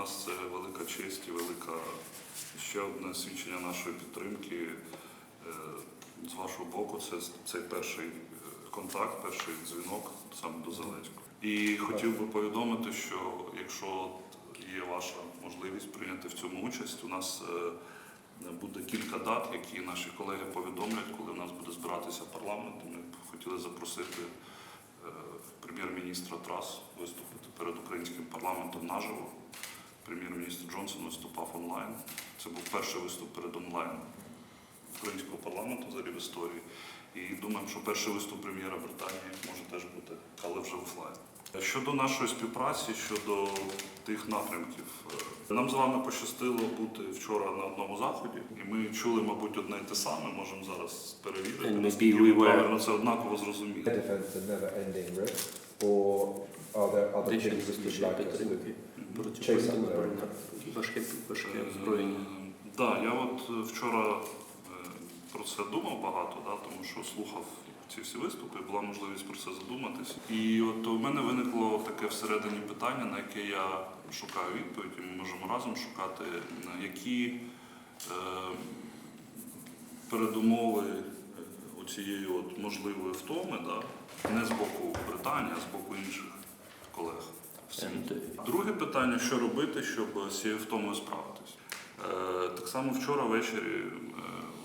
нас це велика честь і велика ще одне свідчення нашої підтримки. Е, З вашого боку, це цей перший е, контакт, перший дзвінок саме до Зеленського. І хотів би повідомити, що якщо є ваша можливість прийняти в цьому участь, у нас е, буде кілька дат, які наші колеги повідомлять, коли в нас буде збиратися парламент. Ми хотіли запросити прем'єр-міністра Трас виступити перед українським парламентом наживо. Прем'єр-міністр Джонсон виступав онлайн. Це був перший виступ перед онлайн українського парламенту взагалі в історії. І думаємо, що перший виступ прем'єра Британії може теж бути, але вже офлайн. Щодо нашої співпраці, щодо тих напрямків, е, нам з вами пощастило бути вчора на одному заході, і ми чули, мабуть, одне й те саме. Можемо зараз перевірити. Наскільки we were- правильно це однаково зрозуміли. defense a never-ending risk, or are there other things that you'd like us to підтримки важке, важке озброєння. Так, я от е, вчора е, про це думав багато, да, тому що слухав ці всі виступи, була можливість про це задуматись. І от у мене виникло таке всередині питання, на яке я шукаю відповідь, і ми можемо разом шукати, які е, передумови е, оцієї от можливої втоми, да, не з боку Британії, а з боку інших колег Друге питання, що робити, щоб з цією втомою справитись. Е, Так само вчора ввечері е,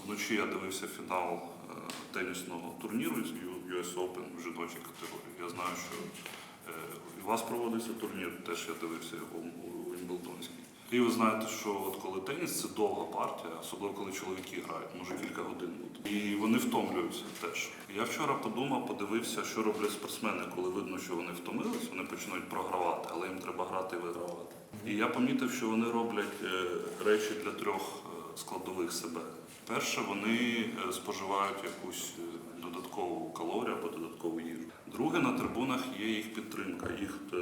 вночі я дивився фінал е, тенісного турніру з US Open в жіночій категорії. Я знаю, що у вас проводиться турнір, теж я дивився його у Вімблдонській. І ви знаєте, що от коли теніс це довга партія, особливо коли чоловіки грають, може кілька годин бути. І вони втомлюються теж. Я вчора подумав, подивився, що роблять спортсмени, коли видно, що вони втомились, вони починають програвати, але їм треба грати і вигравати. І я помітив, що вони роблять е, речі для трьох е, складових себе. Перше, вони е, споживають якусь е, додаткову калорію або додаткову їжу. Друге, на трибунах є їх підтримка, їх е,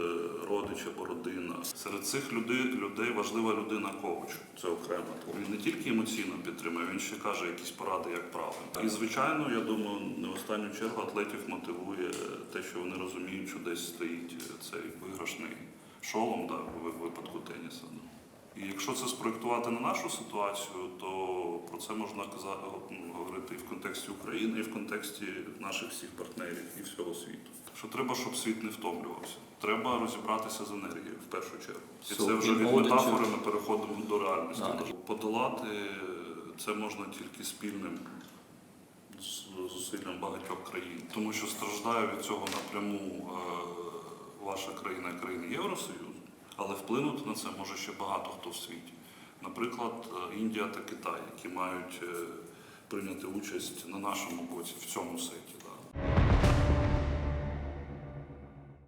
родич або родина. Серед цих людей, важлива людина коуч. Це окремо. Він не тільки емоційно підтримує, він ще каже якісь поради, як правильно. І звичайно, я думаю, не в останню чергу атлетів мотивує те, що вони розуміють, що десь стоїть цей виграшний шолом да, в випадку теніса. ну. І якщо це спроєктувати на нашу ситуацію, то про це можна казати, ну, говорити і в контексті України, і в контексті наших всіх партнерів і всього світу. Що треба, щоб світ не втомлювався. Треба розібратися з енергією в першу чергу. І це вже від метафори ми переходимо до реальності. Подолати це можна тільки спільним зусиллям багатьох країн, тому що страждає від цього напряму е, ваша країна країни Євросоюзу, але вплинути на це може ще багато хто в світі. Наприклад, е, Індія та Китай, які мають е, прийняти участь на нашому боці в цьому сеті.